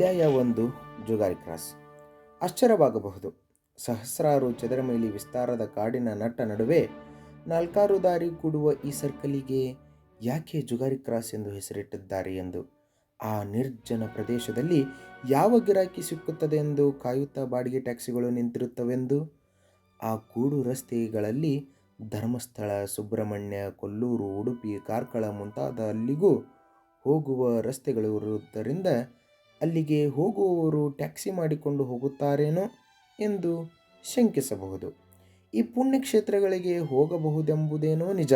ಅಧ್ಯಾಯ ಒಂದು, ಜುಗಾರಿ ಕ್ರಾಸ್. ಆಶ್ಚರ್ಯವಾಗಬಹುದು. ಸಹಸ್ರಾರು ಚದರ ಮೈಲಿ ವಿಸ್ತಾರದ ಕಾಡಿನ ನಟ್ಟ ನಡುವೆ ನಾಲ್ಕಾರು ದಾರಿ ಕೂಡುವ ಈ ಸರ್ಕಲಿಗೆ ಯಾಕೆ ಜುಗಾರಿ ಕ್ರಾಸ್ ಎಂದು ಹೆಸರಿಟ್ಟಿದ್ದಾರೆ ಎಂದು. ಆ ನಿರ್ಜನ ಪ್ರದೇಶದಲ್ಲಿ ಯಾವ ಗಿರಾಕಿ ಸಿಕ್ಕುತ್ತದೆ ಎಂದು ಕಾಯುತ್ತಾ ಬಾಡಿಗೆ ಟ್ಯಾಕ್ಸಿಗಳು ನಿಂತಿರುತ್ತವೆಂದು. ಆ ಕೂಡು ರಸ್ತೆಗಳಲ್ಲಿ ಧರ್ಮಸ್ಥಳ, ಸುಬ್ರಹ್ಮಣ್ಯ, ಕೊಲ್ಲೂರು, ಉಡುಪಿ, ಕಾರ್ಕಳ ಮುಂತಾದ ಅಲ್ಲಿಗೂ ಹೋಗುವ ರಸ್ತೆಗಳು ಇರುವುದರಿಂದ ಅಲ್ಲಿಗೆ ಹೋಗುವವರು ಟ್ಯಾಕ್ಸಿ ಮಾಡಿಕೊಂಡು ಹೋಗುತ್ತಾರೇನೋ ಎಂದು ಶಂಕಿಸಬಹುದು. ಈ ಪುಣ್ಯಕ್ಷೇತ್ರಗಳಿಗೆ ಹೋಗಬಹುದೆಂಬುದೇನೋ ನಿಜ.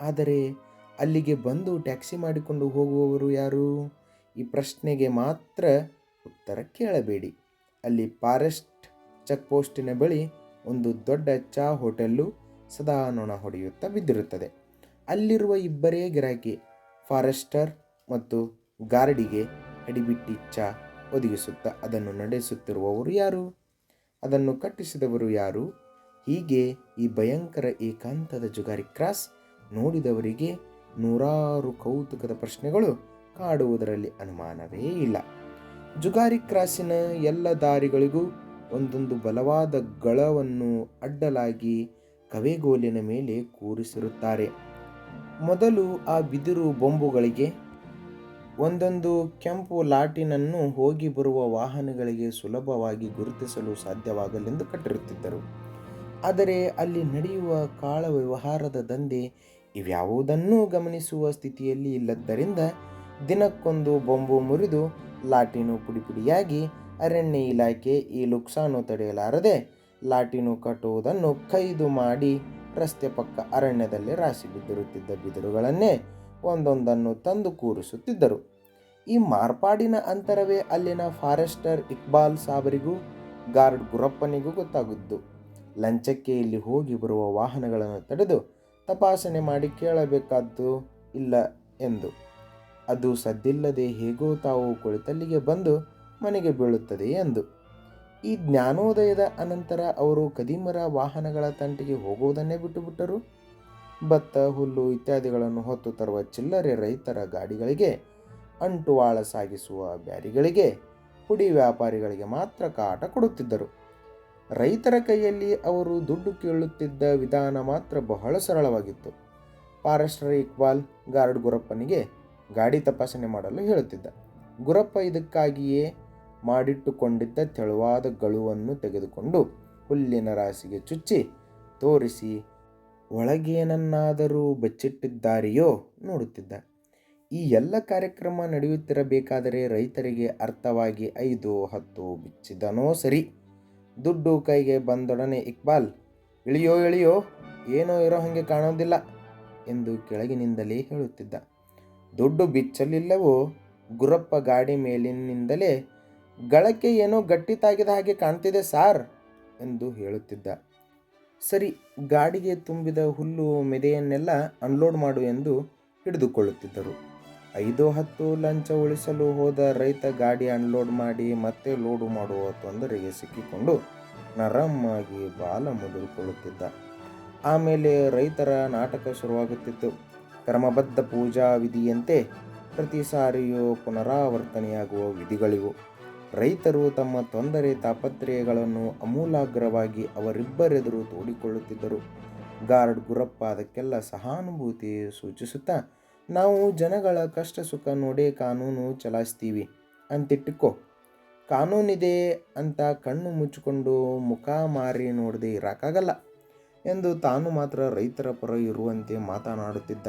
ಆದರೆ ಅಲ್ಲಿಗೆ ಬಂದು ಟ್ಯಾಕ್ಸಿ ಮಾಡಿಕೊಂಡು ಹೋಗುವವರು ಯಾರು? ಈ ಪ್ರಶ್ನೆಗೆ ಮಾತ್ರ ಉತ್ತರ ಕೇಳಬೇಡಿ. ಅಲ್ಲಿ ಫಾರೆಸ್ಟ್ ಚೆಕ್ ಪೋಸ್ಟಿನ ಬಳಿ ಒಂದು ದೊಡ್ಡ ಚಾ ಹೋಟೆಲ್ಲು ಸದಾ ನೊಣ ಹೊಡೆಯುತ್ತಾ ಬಿದ್ದಿರುತ್ತದೆ. ಅಲ್ಲಿರುವ ಇಬ್ಬರೇ ಗಿರಾಕಿ, ಫಾರೆಸ್ಟರ್ ಮತ್ತು ಗಾರ್ಡಿಗೆ ಅಡಿಬಿಟ್ಟಿ ಚಾ ಒದಗಿಸುತ್ತಾ ಅದನ್ನು ನಡೆಸುತ್ತಿರುವವರು ಯಾರು? ಅದನ್ನು ಕಟ್ಟಿಸಿದವರು ಯಾರು? ಹೀಗೆ ಈ ಭಯಂಕರ ಏಕಾಂತದ ಜುಗಾರಿ ಕ್ರಾಸ್ ನೋಡಿದವರಿಗೆ ನೂರಾರು ಕೌತುಕದ ಪ್ರಶ್ನೆಗಳು ಕಾಡುವುದರಲ್ಲಿ ಅನುಮಾನವೇ ಇಲ್ಲ. ಜುಗಾರಿ ಕ್ರಾಸಿನ ಎಲ್ಲ ದಾರಿಗಳಿಗೂ ಒಂದೊಂದು ಬಲವಾದ ಗಳವನ್ನು ಅಡ್ಡಲಾಗಿ ಕವೆಗೋಲಿನ ಮೇಲೆ ಕೂರಿಸಿರುತ್ತಾರೆ. ಮೊದಲು ಆ ಬಿದಿರು ಬೊಂಬುಗಳಿಗೆ ಒಂದೊಂದು ಕೆಂಪು ಲಾಟಿನನ್ನು ಹೋಗಿ ಬರುವ ವಾಹನಗಳಿಗೆ ಸುಲಭವಾಗಿ ಗುರುತಿಸಲು ಸಾಧ್ಯವಾಗಲೆಂದು ಕಟ್ಟಿರುತ್ತಿದ್ದರು. ಆದರೆ ಅಲ್ಲಿ ನಡೆಯುವ ಕಾಳ ವ್ಯವಹಾರದ ದಂಧೆ ಇವ್ಯಾವುದನ್ನೂ ಗಮನಿಸುವ ಸ್ಥಿತಿಯಲ್ಲಿ ಇಲ್ಲದ್ದರಿಂದ ದಿನಕ್ಕೊಂದು ಬೊಂಬು ಮುರಿದು ಲಾಟಿನು ಪುಡಿಪುಡಿಯಾಗಿ ಅರಣ್ಯ ಇಲಾಖೆ ಈ ಲುಕ್ಸಾನು ತಡೆಯಲಾರದೆ ಲಾಟಿನು ಕಟ್ಟುವುದನ್ನು ಕೈದು ಮಾಡಿ ರಸ್ತೆ ಪಕ್ಕ ಅರಣ್ಯದಲ್ಲಿ ರಾಸಿ ಬಿದ್ದಿರುತ್ತಿದ್ದ ಬಿದಿರುಗಳನ್ನೇ ಒಂದೊಂದನ್ನು ತಂದು ಕೂರಿಸುತ್ತಿದ್ದರು. ಈ ಮಾರ್ಪಾಡಿನ ಅಂತರವೇ ಅಲ್ಲಿನ ಫಾರೆಸ್ಟರ್ ಇಕ್ಬಾಲ್ ಸಾಬರಿಗೂ, ಗಾರ್ಡ್ ಗುರಪ್ಪನಿಗೂ ಗೊತ್ತಾಗಿದ್ದು. ಲಂಚಕ್ಕೆ ಇಲ್ಲಿ ಹೋಗಿ ಬರುವ ವಾಹನಗಳನ್ನು ತಡೆದು ತಪಾಸಣೆ ಮಾಡಿ ಕೇಳಬೇಕಾದ್ದು ಇಲ್ಲ ಎಂದು. ಅದು ಸದ್ದಿಲ್ಲದೆ ಹೇಗೋ ತಾವು ಕುಳಿತಲ್ಲಿಗೆ ಬಂದು ಮನೆಗೆ ಬೀಳುತ್ತದೆ ಎಂದು. ಈ ಜ್ಞಾನೋದಯದ ಅನಂತರ ಅವರು ಕದೀಮರ ವಾಹನಗಳ ತಂಟಿಗೆ ಹೋಗುವುದನ್ನೇ ಬಿಟ್ಟುಬಿಟ್ಟರು? ಭತ್ತ, ಹುಲ್ಲು ಇತ್ಯಾದಿಗಳನ್ನು ಹೊತ್ತು ತರುವ ಚಿಲ್ಲರೆ ರೈತರ ಗಾಡಿಗಳಿಗೆ ಅಂಟುವಾಳ ಸಾಗಿಸುವ ಬ್ಯಾರಿಗಳಿಗೆ ಪುಡಿ ವ್ಯಾಪಾರಿಗಳಿಗೆ ಮಾತ್ರ ಕಾಟ ಕೊಡುತ್ತಿದ್ದರು. ರೈತರ ಕೈಯಲ್ಲಿ ಅವರು ದುಡ್ಡು ಕೇಳುತ್ತಿದ್ದ ವಿಧಾನ ಮಾತ್ರ ಬಹಳ ಸರಳವಾಗಿತ್ತು. ಫಾರೆಸ್ಟರ್ ಇಕ್ಬಾಲ್ ಗಾರ್ಡ್ ಗುರಪ್ಪನಿಗೆ ಗಾಡಿ ತಪಾಸಣೆ ಮಾಡಲು ಹೇಳುತ್ತಿದ್ದ. ಗುರಪ್ಪ ಇದಕ್ಕಾಗಿಯೇ ಮಾಡಿಟ್ಟುಕೊಂಡಿದ್ದ ತೆಳುವಾದ ಗಳುವನ್ನು ತೆಗೆದುಕೊಂಡು ಹುಲ್ಲಿನ ರಾಸಿಗೆ ಚುಚ್ಚಿ ತೋರಿಸಿ ಒಳಗೇನನ್ನಾದರೂ ಬಚ್ಚಿಟ್ಟಿದ್ದಾರೆಯೋ ನೋಡುತ್ತಿದ್ದ. ಈ ಎಲ್ಲ ಕಾರ್ಯಕ್ರಮ ನಡೆಯುತ್ತಿರಬೇಕಾದರೆ ರೈತರಿಗೆ ಅರ್ಥವಾಗಿ ಐದು ಹತ್ತು ಬಿಚ್ಚಿದನೋ ಸರಿ. ದುಡ್ಡು ಕೈಗೆ ಬಂದೊಡನೆ ಇಕ್ಬಾಲ್, ಇಳಿಯೋ ಇಳಿಯೋ, ಏನೋ ಇರೋ ಹಾಗೆ ಕಾಣೋದಿಲ್ಲ ಎಂದು ಕೆಳಗಿನಿಂದಲೇ ಹೇಳುತ್ತಿದ್ದ. ದುಡ್ಡು ಬಿಚ್ಚಲಿಲ್ಲವೋ? ಗುರಪ್ಪ ಗಾಡಿ ಮೇಲಿನಿಂದಲೇ, ಗಳಕ್ಕೆ ಏನೋ ಗಟ್ಟಿ ತಾಗಿದ ಹಾಗೆ ಕಾಣ್ತಿದೆ ಸಾರ್ ಎಂದು ಹೇಳುತ್ತಿದ್ದ. ಸರಿ, ಗಾಡಿಗೆ ತುಂಬಿದ ಹುಲ್ಲು ಮೆದೆಯನ್ನೆಲ್ಲ ಅನ್ಲೋಡ್ ಮಾಡು ಎಂದು ಹಿಡಿದುಕೊಳ್ಳುತ್ತಿದ್ದರು. ಐದು ಹತ್ತು ಲಂಚ ಉಳಿಸಲು ಹೋದ ರೈತ ಗಾಡಿ ಅನ್ಲೋಡ್ ಮಾಡಿ ಮತ್ತೆ ಲೋಡು ಮಾಡುವ ತೊಂದರೆಗೆ ಸಿಕ್ಕಿಕೊಂಡು ನರಮ್ಮಾಗಿ ಬಾಲ ಮುದುರಿಕೊಳ್ಳುತ್ತಿದ್ದ. ಆಮೇಲೆ ರೈತರ ನಾಟಕ ಶುರುವಾಗುತ್ತಿತ್ತು. ಕ್ರಮಬದ್ಧ ಪೂಜಾ ವಿಧಿಯಂತೆ ಪ್ರತಿ ಸಾರಿಯೂ ಪುನರಾವರ್ತನೆಯಾಗುವ ವಿಧಿಗಳಿವು. ರೈತರು ತಮ್ಮ ತೊಂದರೆ ತಾಪತ್ರಯಗಳನ್ನು ಅಮೂಲಾಗ್ರವಾಗಿ ಅವರಿಬ್ಬರೆದುರು ತೋಡಿಕೊಳ್ಳುತ್ತಿದ್ದರು. ಗಾರ್ಡ್ ಗುರಪ್ಪ ಅದಕ್ಕೆಲ್ಲ ಸಹಾನುಭೂತಿ ಸೂಚಿಸುತ್ತಾ, ನಾವು ಜನಗಳ ಕಷ್ಟ ಸುಖ ನೋಡೇ ಕಾನೂನು ಚಲಾಯಿಸ್ತೀವಿ. ಅಂತಿಟ್ಟುಕೋ. ಕಾನೂನಿದೆ ಅಂತ ಕಣ್ಣು ಮುಚ್ಚಿಕೊಂಡು ಮುಖ ಮಾರಿ ನೋಡದೆ ಇರೋಕ್ಕಾಗಲ್ಲ ಎಂದು ತಾನು ಮಾತ್ರ ರೈತರ ಪರ ಇರುವಂತೆ ಮಾತನಾಡುತ್ತಿದ್ದ.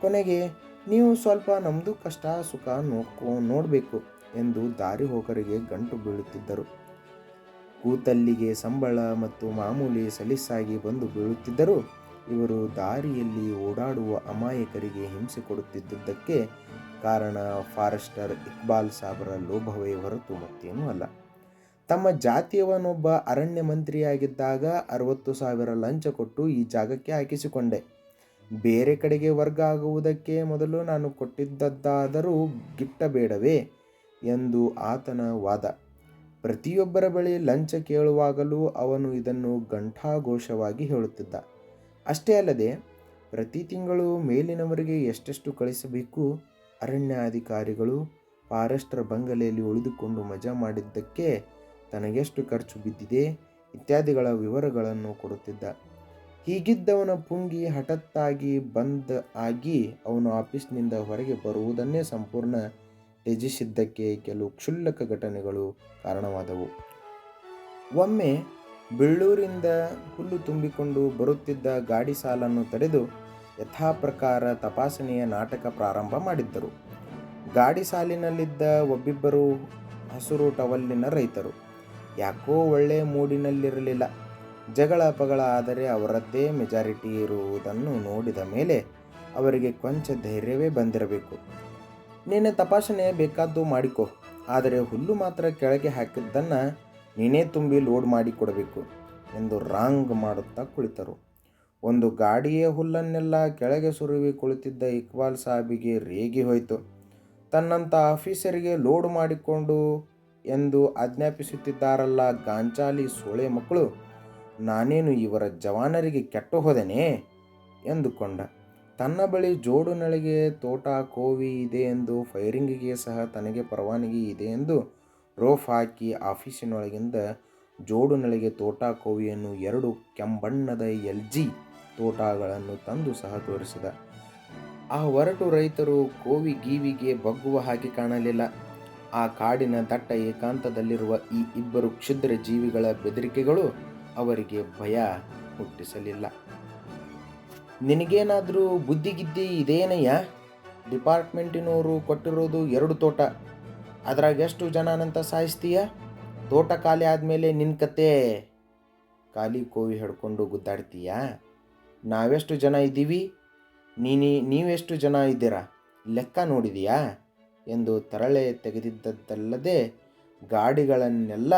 ಕೊನೆಗೆ, ನೀವು ಸ್ವಲ್ಪ ನಮ್ಮದು ಕಷ್ಟ ಸುಖ ನೋಡ್ಕೊ, ನೋಡಬೇಕು. ಎಂದು ದಾರಿ ಹೋಗರಿಗೆ ಗಂಟು ಬೀಳುತ್ತಿದ್ದರು. ಕೂತಲ್ಲಿಗೆ ಸಂಬಳ ಮತ್ತು ಮಾಮೂಲಿ ಸಲೀಸಾಗಿ ಬಂದು ಬೀಳುತ್ತಿದ್ದರು ಇವರು ದಾರಿಯಲ್ಲಿ ಓಡಾಡುವ ಅಮಾಯಕರಿಗೆ ಹಿಂಸೆ ಕೊಡುತ್ತಿದ್ದುದಕ್ಕೆ ಕಾರಣ ಫಾರೆಸ್ಟರ್ ಇಕ್ಬಾಲ್ ಸಾಬರ ಲೋಭವೇ ಹೊರತು ಮತ್ತೇನೂ ಅಲ್ಲ. ತಮ್ಮ ಜಾತಿಯವನೊಬ್ಬ ಅರಣ್ಯ ಮಂತ್ರಿಯಾಗಿದ್ದಾಗ ಅರವತ್ತು ಸಾವಿರ ಲಂಚ ಕೊಟ್ಟು ಈ ಜಾಗಕ್ಕೆ ಹಾಕಿಸಿಕೊಂಡೆ. ಬೇರೆ ಕಡೆಗೆ ವರ್ಗ ಆಗುವುದಕ್ಕೆ ಮೊದಲು ನಾನು ಕೊಟ್ಟಿದ್ದದ್ದಾದರೂ ಗಿಟ್ಟಬೇಡವೇ ಎಂದು ಆತನ ವಾದ. ಪ್ರತಿಯೊಬ್ಬರ ಬಳಿ ಲಂಚ ಕೇಳುವಾಗಲೂ ಅವನು ಇದನ್ನು ಘಂಟಾಘೋಷವಾಗಿ ಹೇಳುತ್ತಿದ್ದ. ಅಷ್ಟೇ ಅಲ್ಲದೆ, ಪ್ರತಿ ತಿಂಗಳು ಮೇಲಿನವರಿಗೆ ಎಷ್ಟೆಷ್ಟು ಕಳಿಸಬೇಕು? ಅರಣ್ಯಾಧಿಕಾರಿಗಳು ಫಾರೆಸ್ಟರ್ ಬಂಗಲೆಯಲ್ಲಿ ಉಳಿದುಕೊಂಡು ಮಜಾ ಮಾಡಿದ್ದಕ್ಕೆ ತನಗೆಷ್ಟು ಖರ್ಚು ಬಿದ್ದಿದೆ? ಇತ್ಯಾದಿಗಳ ವಿವರಗಳನ್ನು ಕೊಡುತ್ತಿದ್ದ. ಹೀಗಿದ್ದವನ ಪುಂಗಿ ಹಠತ್ತಾಗಿ ಬಂದ್ ಆಗಿ ಅವನು ಆಫೀಸ್ನಿಂದ ಹೊರಗೆ ಬರುವುದನ್ನೇ ಸಂಪೂರ್ಣ ತ್ಯಜಿಸಿದ್ದಕ್ಕೆ ಕೆಲವು ಕ್ಷುಲ್ಲಕ ಘಟನೆಗಳು ಕಾರಣವಾದವು. ಒಮ್ಮೆ ಬೆಳ್ಳೂರಿಂದ ಹುಲ್ಲು ತುಂಬಿಕೊಂಡು ಬರುತ್ತಿದ್ದ ಗಾಡಿ ಸಾಲನ್ನು ತಡೆದು ಯಥಾಪ್ರಕಾರ ತಪಾಸಣೆಯ ನಾಟಕ ಪ್ರಾರಂಭ ಮಾಡಿದ್ದರು. ಗಾಡಿ ಸಾಲಿನಲ್ಲಿದ್ದ ಒಬ್ಬಿಬ್ಬರು ಹಸುರು ಟವಲ್ಲಿನ ರೈತರು. ಯಾಕೋ ಒಳ್ಳೆ ಮೂಡಿನಲ್ಲಿರಲಿಲ್ಲ. ಜಗಳ ಪಗಳ ಆದರೆ ಅವರದ್ದೇ ಮೆಜಾರಿಟಿ ಇರುವುದನ್ನು ನೋಡಿದ ಮೇಲೆ ಅವರಿಗೆ ಕೊಂಚ ಧೈರ್ಯವೇ ಬಂದಿರಬೇಕು. ನಿನ್ನೆ ತಪಾಸಣೆ ಬೇಕಾದ್ದು ಮಾಡಿಕೊ. ಆದರೆ ಹುಲ್ಲು ಮಾತ್ರ ಕೆಳಗೆ ಹಾಕಿದ್ದನ್ನು ನೀನೇ ತುಂಬಿ ಲೋಡ್ ಮಾಡಿ ಕೊಡಬೇಕು ಎಂದು ರಾಂಗ್ ಮಾಡುತ್ತಾ ಕುಳಿತರು. ಒಂದು ಗಾಡಿಯ ಹುಲ್ಲನ್ನೆಲ್ಲ ಕೆಳಗೆ ಸುರುವಿ ಕುಳಿತಿದ್ದ ಇಕ್ಬಾಲ್ ಸಾಹೇಬಿಗೆ ರೇಗಿ ಹೋಯಿತು. ತನ್ನಂಥ ಆಫೀಸರಿಗೆ ಲೋಡ್ ಮಾಡಿಕೊಂಡು ಎಂದು ಆಜ್ಞಾಪಿಸುತ್ತಿದ್ದಾರಲ್ಲ ಗಾಂಚಾಲಿ ಸೋಳೆ ಮಕ್ಕಳು, ನಾನೇನು ಇವರ ಜವಾನರಿಗೆ ಕೆಟ್ಟು ಹೋದೆನೇ ಎಂದುಕೊಂಡ. ತನ್ನ ಬಳಿ ಜೋಡು ನಳಿಗೆ ತೋಟ ಕೋವಿ ಇದೆ ಎಂದು, ಫೈರಿಂಗಿಗೆ ಸಹ ತನಗೆ ಪರವಾನಗಿ ಇದೆ ಎಂದು ರೋಫ್ ಹಾಕಿ ಆಫೀಸಿನೊಳಗಿಂದ ಜೋಡು ನಳಿಗೆ ತೋಟ ಕೋವಿಯನ್ನು ಎರಡು ಕೆಂಬಣ್ಣದ ಎಲ್ ಜಿ ತೋಟಗಳನ್ನು ತಂದು ಸಹ ತೋರಿಸಿದ. ಆ ಹೊರಟು ರೈತರು ಕೋವಿ ಗೀವಿಗೆ ಬಗ್ಗುವ ಹಾಗೆ ಕಾಣಲಿಲ್ಲ. ಆ ಕಾಡಿನ ದಟ್ಟ ಏಕಾಂತದಲ್ಲಿರುವ ಈ ಇಬ್ಬರು ಕ್ಷುದ್ರ ಜೀವಿಗಳ ಬೆದರಿಕೆಗಳು ಅವರಿಗೆ ಭಯ ಹುಟ್ಟಿಸಲಿಲ್ಲ. ನಿನಗೇನಾದರೂ ಬುದ್ಧಿಗಿದ್ದಿ ಇದೇನಯ್ಯ? ಡಿಪಾರ್ಟ್ಮೆಂಟಿನವರು ಕೊಟ್ಟಿರೋದು ಎರಡು ತೋಟ. ಅದ್ರಾಗ ಎಷ್ಟು ಜನನಂತ ಸಾಯಿಸ್ತೀಯ? ತೋಟ ಖಾಲಿ ಆದಮೇಲೆ ನಿನ್ನ ಕತೆ ಖಾಲಿ ಕೋವಿ ಹಿಡ್ಕೊಂಡು ಗುದ್ದಾಡ್ತೀಯಾ? ನಾವೆಷ್ಟು ಜನ ಇದ್ದೀವಿ? ನೀನಿ, ನೀವೆಷ್ಟು ಜನ ಇದ್ದೀರಾ? ಲೆಕ್ಕ ನೋಡಿದೀಯಾ? ಎಂದು ತರಳೆ ತೆಗೆದಿದ್ದದ್ದಲ್ಲದೆ ಗಾಡಿಗಳನ್ನೆಲ್ಲ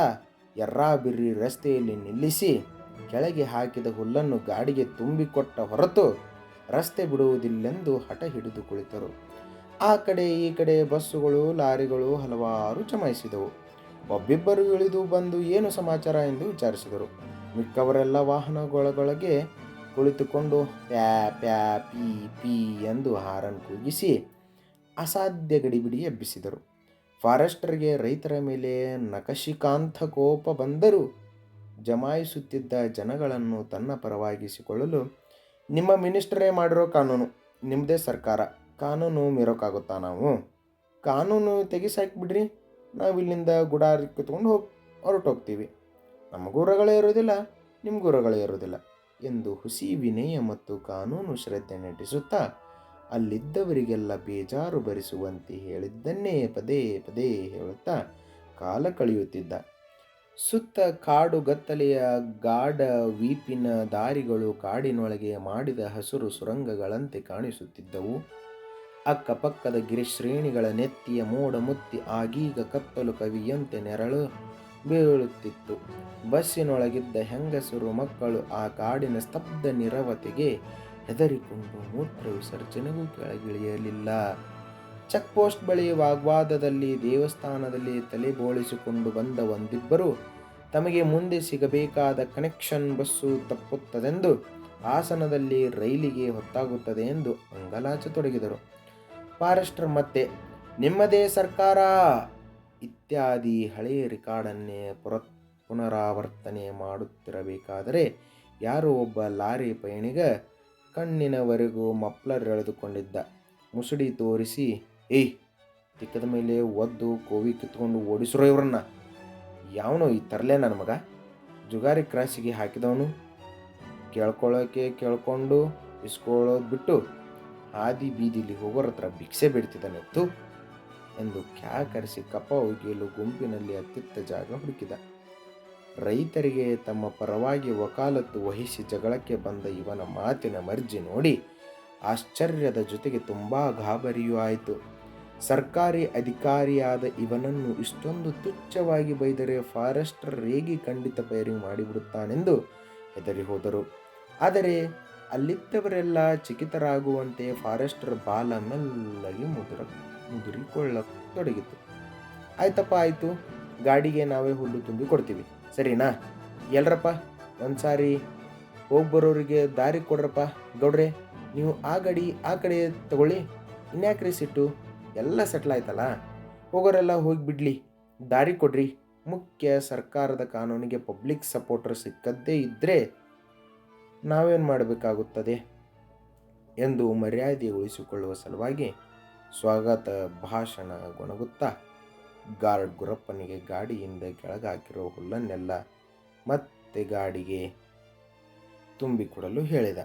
ಎರ್ರಾಬಿರ್ರಿ ರಸ್ತೆಯಲ್ಲಿ ನಿಲ್ಲಿಸಿ ಕೆಳಗೆ ಹಾಕಿದ ಹುಲ್ಲನ್ನು ಗಾಡಿಗೆ ತುಂಬಿಕೊಟ್ಟ ಹೊರತು ರಸ್ತೆ ಬಿಡುವುದಿಲ್ಲೆಂದು ಹಠ ಹಿಡಿದು ಕುಳಿತರು. ಆ ಕಡೆ ಈ ಕಡೆ ಬಸ್ಸುಗಳು, ಲಾರಿಗಳು ಹಲವಾರು ಜಮಾಯಿಸಿದವು ಒಬ್ಬಿಬ್ಬರು ಇಳಿದು ಬಂದು ಏನು ಸಮಾಚಾರ ಎಂದು ವಿಚಾರಿಸಿದರು. ಮಿಕ್ಕವರೆಲ್ಲ ವಾಹನಗಳೊಳಗೆ ಕುಳಿತುಕೊಂಡು ಪ್ಯಾ ಪ್ಯಾ, ಪಿ ಪಿ ಎಂದು ಹಾರನ್ ಕೂಗಿಸಿ ಅಸಾಧ್ಯ ಗಡಿಬಿಡಿ ಎಬ್ಬಿಸಿದರು. ಫಾರೆಸ್ಟರ್ಗೆ ರೈತರ ಮೇಲೆ ನಕಶಿಕಾಂತ ಕೋಪ ಬಂದರೂ ಜಮಾಯಿಸುತ್ತಿದ್ದ ಜನಗಳನ್ನು ತನ್ನ ಪರವಾಗಿಸಿಕೊಳ್ಳಲು ನಿಮ್ಮ ಮಿನಿಸ್ಟರೇ ಮಾಡಿರೋ ಕಾನೂನು ನಿಮ್ಮದೇ ಸರ್ಕಾರ. ಕಾನೂನು ಮೀರೋಕ್ಕಾಗುತ್ತಾ ನಾವು? ಕಾನೂನು ತೆಗಿಸಾಕ್ಬಿಡ್ರಿ. ನಾವು ಇಲ್ಲಿಂದ ಗುಡಾರಿ ಕಿತ್ಕೊಂಡು ಹೋಗಿ, ಹೊರಟೋಗ್ತೀವಿ. ನಮ್ಮ ಗುರುಗಳೇ ಇರೋದಿಲ್ಲ ನಿಮ್ಮ ಗುರುಗಳೇ ಇರೋದಿಲ್ಲ ಎಂದು ಹುಸಿ ವಿನಯ ಮತ್ತು ಕಾನೂನು ಶ್ರದ್ಧೆ ನಟಿಸುತ್ತಾ ಅಲ್ಲಿದ್ದವರಿಗೆಲ್ಲ ಬೇಜಾರು ಭರಿಸುವಂತೆ ಹೇಳಿದ್ದನ್ನೇ ಪದೇ ಪದೇ ಹೇಳುತ್ತಾ ಕಾಲ ಕಳೆಯುತ್ತಿದ್ದ. ಸುತ್ತ ಕಾಡು ಗತ್ತಲೆಯ ಗಾಢ ವೀಪಿನ ದಾರಿಗಳು ಕಾಡಿನೊಳಗೆ ಮಾಡಿದ ಹಸುರು ಸುರಂಗಗಳಂತೆ ಕಾಣಿಸುತ್ತಿದ್ದವು. ಅಕ್ಕಪಕ್ಕದ ಗಿರಿಶ್ರೇಣಿಗಳ ನೆತ್ತಿಯ ಮೋಡ ಮುತ್ತಿ ಆಗೀಗ ಕತ್ತಲು ಕವಿಯಂತೆ ನೆರಳು ಬೀಳುತ್ತಿತ್ತು. ಬಸ್ಸಿನೊಳಗಿದ್ದ ಹೆಂಗಸರು ಮಕ್ಕಳು ಆ ಕಾಡಿನ ಸ್ತಬ್ಧ ನಿರವತೆಗೆ ಹೆದರಿಕೊಂಡು ಮೂತ್ರ ವಿಸರ್ಜನೆಗೂ ಕೆಳಗಿಳಿಯಲಿಲ್ಲ. ಚೆಕ್ ಪೋಸ್ಟ್ ಬಳಿ ವಾಗ್ವಾದದಲ್ಲಿ ದೇವಸ್ಥಾನದಲ್ಲಿ ತಲೆ ಬೋಳಿಸಿಕೊಂಡು ಬಂದ ಒಂದಿಬ್ಬರು ತಮಗೆ ಮುಂದೆ ಸಿಗಬೇಕಾದ ಕನೆಕ್ಷನ್ ಬಸ್ಸು ತಪ್ಪುತ್ತದೆಂದು ಹಾಸನದಲ್ಲಿ ರೈಲಿಗೆ ಹೊತ್ತಾಗುತ್ತದೆ ಎಂದು ಅಂಗಲಾಚತೊಡಗಿದರು ಫಾರೆಸ್ಟರ್ ಮತ್ತೆ, ನಿಮ್ಮದೇ ಸರ್ಕಾರ! ಇತ್ಯಾದಿ ಹಳೆಯ ರೆಕಾರ್ಡನ್ನೇ ಪುರ, ಪುನರಾವರ್ತನೆ ಮಾಡುತ್ತಿರಬೇಕಾದರೆ ಯಾರೋ ಒಬ್ಬ ಲಾರಿ ಪಯಣಿಗ ಕಣ್ಣಿನವರೆಗೂ ಮಫ್ಲರ್ ಎಳೆದುಕೊಂಡಿದ್ದ. ಮುಸುಡಿ ತೋರಿಸಿ ಏಯ್, ತಿಕ್ಕದ ಮೇಲೆ ಒದ್ದು ಕೋವಿ ಕಿತ್ಕೊಂಡು ಓಡಿಸ್ರೋ ಇವ್ರನ್ನ. ಯಾವನೋ ಈ ತರಲೆ ನನ್ನ ಮಗ? ಜುಗಾರಿ ಕ್ರಾಸಿಗೆ ಹಾಕಿದವನು? ಕೇಳ್ಕೊಳ್ಳೋಕೆ ಕೇಳ್ಕೊಂಡು ಇಸ್ಕೊಳ್ಳೋದು ಬಿಟ್ಟು ಹಾದಿ ಬೀದಿಲಿ ಹೋಗೋರ ಹತ್ರ ಭಿಕ್ಷೆ ಬಿಡ್ತಿದ್ದಾನೆತ್ತು ಎಂದು ಕ್ಯಾ ಕರೆಸಿ ಕಪ ಒಗೆಯಲು ಗುಂಪಿನಲ್ಲಿ ಅತ್ಯುತ್ತ ಜಾಗ ಹುಡುಕಿದ. ರೈತರಿಗೆ ತಮ್ಮ ಪರವಾಗಿ ವಕಾಲತ್ತು ವಹಿಸಿ ಜಗಳಕ್ಕೆ ಬಂದ ಇವನ ಮಾತಿನ ಮರ್ಜಿ ನೋಡಿ ಆಶ್ಚರ್ಯದ ಜೊತೆಗೆ ತುಂಬ ಗಾಬರಿಯೂ ಆಯಿತು. ಸರ್ಕಾರಿ ಅಧಿಕಾರಿಯಾದ ಇವನನ್ನು ಇಷ್ಟೊಂದು ತುಚ್ಛವಾಗಿ ಬೈದರೆ ಫಾರೆಸ್ಟರ್ ರೇಗಿ ಖಂಡಿತ ಫೈರಿಂಗ್ ಮಾಡಿಬಿಡುತ್ತಾನೆಂದು ಹೆದರಿ ಹೋದರು. ಆದರೆ ಅಲ್ಲಿದ್ದವರೆಲ್ಲ ಚಕಿತರಾಗುವಂತೆ ಫಾರೆಸ್ಟರ್ ಬಾಲ ಮೆಲ್ಲಗೆ ಮುದುರ, ಮುದುರಿಕೊಳ್ಳತೊಡಗಿತು. ಆಯ್ತಪ್ಪ, ಆಯಿತು. ಗಾಡಿಗೆ ನಾವೇ ಹುಲ್ಲು ತುಂಬಿ ಕೊಡ್ತೀವಿ. ಸರಿನಾ? ಎಲ್ರಪ್ಪ ಒಂದು ಸಾರಿ ಹೋಗಿ ಬರೋರಿಗೆ ದಾರಿ ಕೊಡ್ರಪ್ಪ. ಗೌಡ್ರೆ, ನೀವು ಆ ಗಾಡಿ, ಆ ಕಡೆ ತಗೊಳ್ಳಿ. ಇನ್ಯಾಕ್ರಿ ಸಿಟ್ಟು? ಎಲ್ಲ ಸೆಟ್ಲ್ ಆಯ್ತಲ್ಲ? ಹೋಗೋರೆಲ್ಲ ಹೋಗಿಬಿಡ್ಲಿ ದಾರಿ ಕೊಡ್ರಿ. ಮುಖ್ಯ ಸರ್ಕಾರದ ಕಾನೂನಿಗೆ ಪಬ್ಲಿಕ್ ಸಪೋರ್ಟರ್ ಸಿಕ್ಕದ್ದೇ ಇದ್ದರೆ ನಾವೇನು ಮಾಡಬೇಕಾಗುತ್ತದೆ? ಎಂದು ಮರ್ಯಾದೆ ಉಳಿಸಿಕೊಳ್ಳುವ ಸಲುವಾಗಿ ಸ್ವಾಗತ ಭಾಷಣ ಗೊಣಗುತ್ತಾ ಗಾರ್ಡ್ ಗುರಪ್ಪನಿಗೆ ಗಾಡಿಯಿಂದ ಕೆಳಗಾಕಿರೋ ಹುಲ್ಲನ್ನೆಲ್ಲ ಮತ್ತೆ ಗಾಡಿಗೆ ತುಂಬಿಕೊಡಲು ಹೇಳಿದ.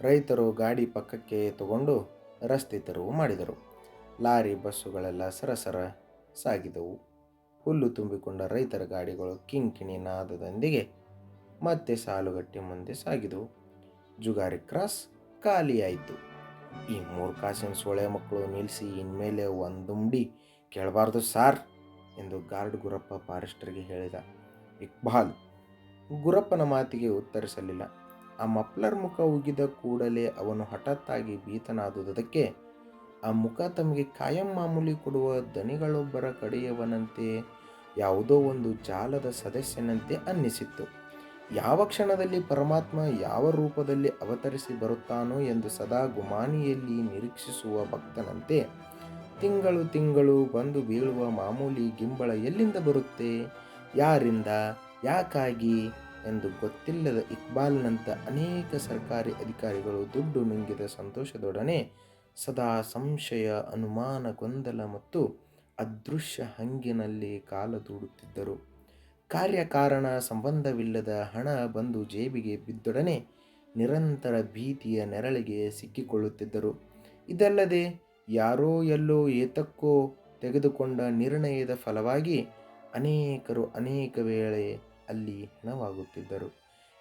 ರೈತರು ಗಾಡಿ ಪಕ್ಕಕ್ಕೆ ತಗೊಂಡು ರಸ್ತೆ ತೆರವು ಮಾಡಿದರು. ಲಾರಿ ಬಸ್ಸುಗಳೆಲ್ಲ ಸರಸರ ಸಾಗಿದವು. ಹುಲ್ಲು ತುಂಬಿಕೊಂಡ ರೈತರ ಗಾಡಿಗಳು ಕಿಂಕಿಣಿ ನಾದದೊಂದಿಗೆ ಮತ್ತೆ ಸಾಲುಗಟ್ಟಿ ಮುಂದೆ ಸಾಗಿದವು. ಜುಗಾರಿ ಕ್ರಾಸ್ ಖಾಲಿಯಾಯಿತು. ಈ ಮೂರು ಕಾಸಿನ ಸೊಳೆ ಮಕ್ಕಳು ನಿಲ್ಲಿಸಿ ಇನ್ಮೇಲೆ ಒಂದುಂಡಿ ಕೇಳಬಾರ್ದು ಸಾರ್ ಎಂದು ಗಾರ್ಡ್ ಗುರಪ್ಪ ಫಾರೆಸ್ಟರ್ಗೆ ಹೇಳಿದ. ಇಕ್ಬಾಲ್, ಗುರಪ್ಪನ ಮಾತಿಗೆ ಉತ್ತರಿಸಲಿಲ್ಲ. ಆ ಮಪ್ಲರ್ ಮುಖ ಉಗಿದ ಕೂಡಲೇ ಅವನು ಹಠಾತ್ತಾಗಿ ಭೀತನಾದುದಕ್ಕೆ ಆ ಮುಖ ತಮಗೆ ಕಾಯಂ ಮಾಮೂಲಿ ಕೊಡುವ ದನಿಗಳೊಬ್ಬರ ಕಡೆಯವನಂತೆ, ಯಾವುದೋ ಒಂದು ಜಾಲದ ಸದಸ್ಯನಂತೆ ಅನ್ನಿಸಿತ್ತು. ಯಾವ ಕ್ಷಣದಲ್ಲಿ ಪರಮಾತ್ಮ ಯಾವ ರೂಪದಲ್ಲಿ ಅವತರಿಸಿ ಬರುತ್ತಾನೋ ಎಂದು ಸದಾ ಗುಮಾನಿಯಲ್ಲಿ ನಿರೀಕ್ಷಿಸುವ ಭಕ್ತನಂತೆ, ತಿಂಗಳು ತಿಂಗಳು ಬಂದು ಬೀಳುವ ಮಾಮೂಲಿ ಗಿಂಬಳ ಎಲ್ಲಿಂದ ಬರುತ್ತೆ, ಯಾರಿಂದ, ಯಾಕಾಗಿ ಎಂದು ಗೊತ್ತಿಲ್ಲದ ಇಕ್ಬಾಲ್ನಂಥ ಅನೇಕ ಸರ್ಕಾರಿ ಅಧಿಕಾರಿಗಳು ದುಡ್ಡು ನುಂಗಿದ ಸಂತೋಷದೊಡನೆ ಸದಾ ಸಂಶಯ, ಅನುಮಾನ, ಗೊಂದಲ ಮತ್ತು ಅದೃಶ್ಯ ಹಂಗಿನಲ್ಲಿ ಕಾಲ ದೂಡುತ್ತಿದ್ದರು. ಕಾರ್ಯಕಾರಣ ಸಂಬಂಧವಿಲ್ಲದ ಹಣ ಬಂದು ಜೇಬಿಗೆ ಬಿದ್ದೊಡನೆ ನಿರಂತರ ಭೀತಿಯ ನೆರಳಿಗೆ ಸಿಕ್ಕಿಕೊಳ್ಳುತ್ತಿದ್ದರು. ಇದಲ್ಲದೆ ಯಾರೋ ಎಲ್ಲೋ ಏತಕ್ಕೋ ತೆಗೆದುಕೊಂಡ ನಿರ್ಣಯದ ಫಲವಾಗಿ ಅನೇಕರು ಅನೇಕ ವೇಳೆ ಅಲ್ಲಿ ಹೆಣವಾಗುತ್ತಿದ್ದರು.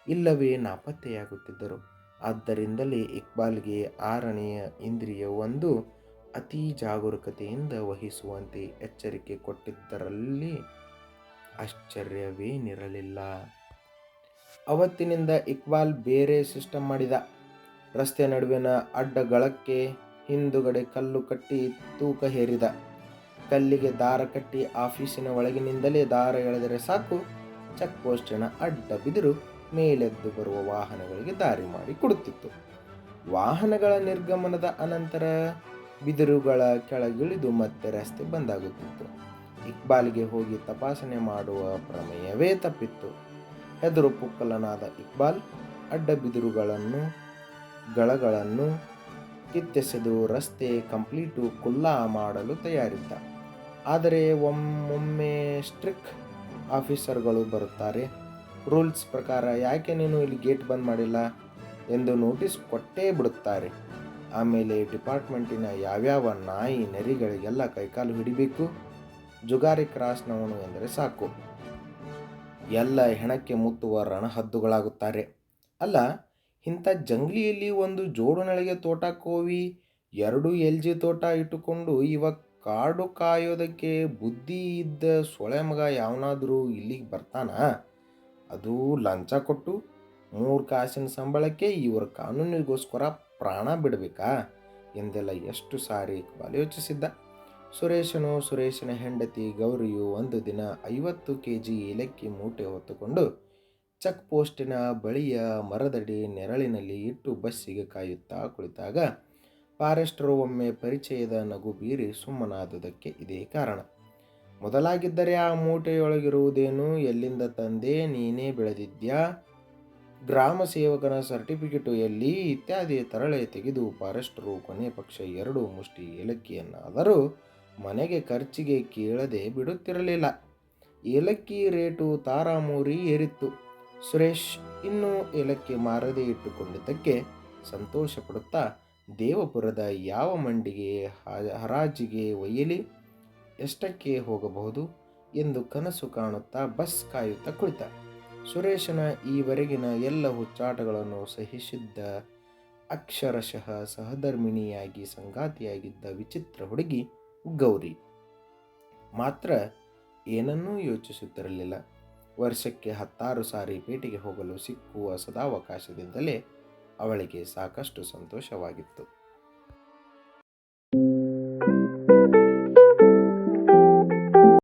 ಇಲ್ಲವೇ ನಾಪತ್ತೆಯಾಗುತ್ತಿದ್ದರು. ಆದ್ದರಿಂದಲೇ ಇಕ್ಬಾಲ್ಗೆ ಆರನೆಯ ಇಂದ್ರಿಯ ಒಂದು ಅತಿ ಜಾಗರೂಕತೆಯಿಂದ ವಹಿಸುವಂತೆ ಎಚ್ಚರಿಕೆ ಕೊಟ್ಟಿದ್ದರಲ್ಲಿ ಆಶ್ಚರ್ಯವೇನಿರಲಿಲ್ಲ. ಅವತ್ತಿನಿಂದ ಇಕ್ಬಾಲ್ ಬೇರೆ ಸಿಸ್ಟಮ್ ಮಾಡಿದ. ರಸ್ತೆ ನಡುವಿನ ಅಡ್ಡಗಳಕ್ಕೆ ಹಿಂದುಗಡೆ ಕಲ್ಲು ಕಟ್ಟಿ ತೂಕ ಹೇರಿದ. ಕಲ್ಲಿಗೆ ದಾರ ಕಟ್ಟಿ ಆಫೀಸಿನ ಒಳಗಿನಿಂದಲೇ ದಾರ ಎಳೆದರೆ ಸಾಕು. ಚೆಕ್ ಪೋಸ್ಟಿನ ಅಡ್ಡ ಬಿದಿರು ಮೇಲೆದ್ದು ಬರುವ ವಾಹನಗಳಿಗೆ ದಾರಿ ಮಾಡಿ ಕೊಡುತ್ತಿತ್ತು. ವಾಹನಗಳ ನಿರ್ಗಮನದ ಅನಂತರ ಬಿದಿರುಗಳ ಕೆಳಗಿಳಿದು ಮತ್ತೆ ರಸ್ತೆ ಬಂದಾಗುತ್ತಿತ್ತು. ಇಕ್ಬಾಲ್ಗೆ ಹೋಗಿ ತಪಾಸಣೆ ಮಾಡುವ ಪ್ರಮೇಯವೇ ತಪ್ಪಿತ್ತು. ಹೆದರು ಪುಕ್ಕಲನಾದ ಇಕ್ಬಾಲ್ ಅಡ್ಡ ಬಿದಿರುಗಳನ್ನು, ಗಳಗಳನ್ನು ಕಿತ್ತೆಸೆದು ರಸ್ತೆ ಕಂಪ್ಲೀಟು ಕುಲ್ಲಾ ಮಾಡಲು ತಯಾರಿದ್ದ. ಆದರೆ ಒಮ್ಮೊಮ್ಮೆ ಸ್ಟ್ರಿಕ್ ಆಫೀಸರ್ಗಳು ಬರುತ್ತಾರೆ. ರೂಲ್ಸ್ ಪ್ರಕಾರ ಯಾಕೆ ನೀನು ಇಲ್ಲಿ ಗೇಟ್ ಬಂದ್ ಮಾಡಿಲ್ಲ ಎಂದು ನೋಟಿಸ್ ಕೊಟ್ಟೇ ಬಿಡುತ್ತಾರೆ. ಆಮೇಲೆ ಡಿಪಾರ್ಟ್ಮೆಂಟಿನ ಯಾವ್ಯಾವ ನಾಯಿ ನರಿಗಳಿಗೆಲ್ಲ ಕೈಕಾಲು ಹಿಡಿಬೇಕು? ಜುಗಾರಿ ಕ್ರಾಸ್ನವನು ಎಂದರೆ ಸಾಕು. ಎಲ್ಲ ಹೆಣಕ್ಕೆ ಮುತ್ತುವ ರಣಹದ್ದುಗಳಾಗುತ್ತಾರೆ. ಅಲ್ಲ, ಇಂಥ ಜಂಗ್ಲಿಯಲ್ಲಿ ಒಂದು ಜೋಡು ನಳಿಗೆ ತೋಟ ಕೋವಿ, ಎರಡು ಎಲ್ ಜಿ ತೋಟ ಇಟ್ಟುಕೊಂಡು ಇವಾಗ ಕಾಡು ಕಾಯೋದಕ್ಕೆ ಬುದ್ಧಿ ಇದ್ದ ಸೊಳೆ ಮಗ ಯಾವನಾದರೂ ಇಲ್ಲಿಗೆ ಬರ್ತಾನ? ಅದು ಲಂಚ ಕೊಟ್ಟು ಮೂರು ಕಾಸಿನ ಸಂಬಳಕ್ಕೆ ಇವರ ಕಾನೂನಿಗೋಸ್ಕರ ಪ್ರಾಣ ಬಿಡಬೇಕಾ? ಎಂದೆಲ್ಲ ಎಷ್ಟು ಸಾರಿ ಇಕ್ಬಾಲ್ ಯೋಚಿಸಿದ್ದ. ಸುರೇಶನು ಸುರೇಶನ ಹೆಂಡತಿ ಗೌರಿಯು ಒಂದು ದಿನ ಐವತ್ತು ಕೆ ಜಿ ಏಲಕ್ಕಿ ಮೂಟೆ ಹೊತ್ತುಕೊಂಡು ಚೆಕ್ ಪೋಸ್ಟಿನ ಬಳಿಯ ಮರದಡಿ ನೆರಳಿನಲ್ಲಿ ಇಟ್ಟು ಬಸ್ಸಿಗೆ ಕಾಯುತ್ತಾ ಕುಳಿತಾಗ, ಫಾರೆಸ್ಟರು ಒಮ್ಮೆ ಪರಿಚಯದ ನಗು ಬೀರಿ ಸುಮ್ಮನಾದುದಕ್ಕೆ ಇದೇ ಕಾರಣ. ಮೊದಲಾಗಿದ್ದರೆ ಆ ಮೂಟೆಯೊಳಗಿರುವುದೇನು? ಎಲ್ಲಿಂದ ತಂದೆ? ನೀನೇ ಬೆಳೆದಿದ್ಯಾ? ಗ್ರಾಮ ಸೇವಕನ ಸರ್ಟಿಫಿಕೇಟು ಎಲ್ಲಿ? ಇತ್ಯಾದಿ ತರಳೆ ತೆಗೆದು ಫಾರೆಸ್ಟರು ಕೊನೆ ಪಕ್ಷ ಎರಡು ಮುಷ್ಟಿ ಏಲಕ್ಕಿಯನ್ನಾದರೂ ಮನೆಗೆ ಖರ್ಚಿಗೆ ಕೇಳದೆ ಬಿಡುತ್ತಿರಲಿಲ್ಲ. ಏಲಕ್ಕಿ ರೇಟು ತಾರಾಮೂರಿ ಏರಿತ್ತು. ಸುರೇಶ್ ಇನ್ನೂ ಏಲಕ್ಕಿ ಮಾರದೆ ಇಟ್ಟುಕೊಂಡಿದ್ದಕ್ಕೆ ಸಂತೋಷಪಡುತ್ತಾ ದೇವಪುರದ ಯಾವ ಮಂಡಿಗೆ ಹರಾಜಿಗೆ ಒಯ್ಯಲಿ? ಎಷ್ಟಕ್ಕೆ ಹೋಗಬಹುದು ಎಂದು ಕನಸು ಕಾಣುತ್ತಾ ಬಸ್ ಕಾಯುತ್ತಾ ಕುಳಿತ. ಸುರೇಶನ ಈವರೆಗಿನ ಎಲ್ಲ ಹುಚ್ಚಾಟಗಳನ್ನು ಸಹಿಸಿದ್ದ ಅಕ್ಷರಶಃ ಸಹಧರ್ಮಿಣಿಯಾಗಿ ಸಂಗಾತಿಯಾಗಿದ್ದ ವಿಚಿತ್ರ ಹುಡುಗಿ ಗೌರಿ. ಮಾತ್ರ ಏನನ್ನೂ ಯೋಚಿಸುತ್ತಿರಲಿಲ್ಲ. ವರ್ಷಕ್ಕೆ ಹತ್ತಾರು ಸಾರಿ ಪೇಟೆಗೆ ಹೋಗಲು ಸಿಕ್ಕುವ ಸದಾವಕಾಶದಿಂದಲೇ ಅವಳಿಗೆ ಸಾಕಷ್ಟು ಸಂತೋಷವಾಗಿತ್ತು.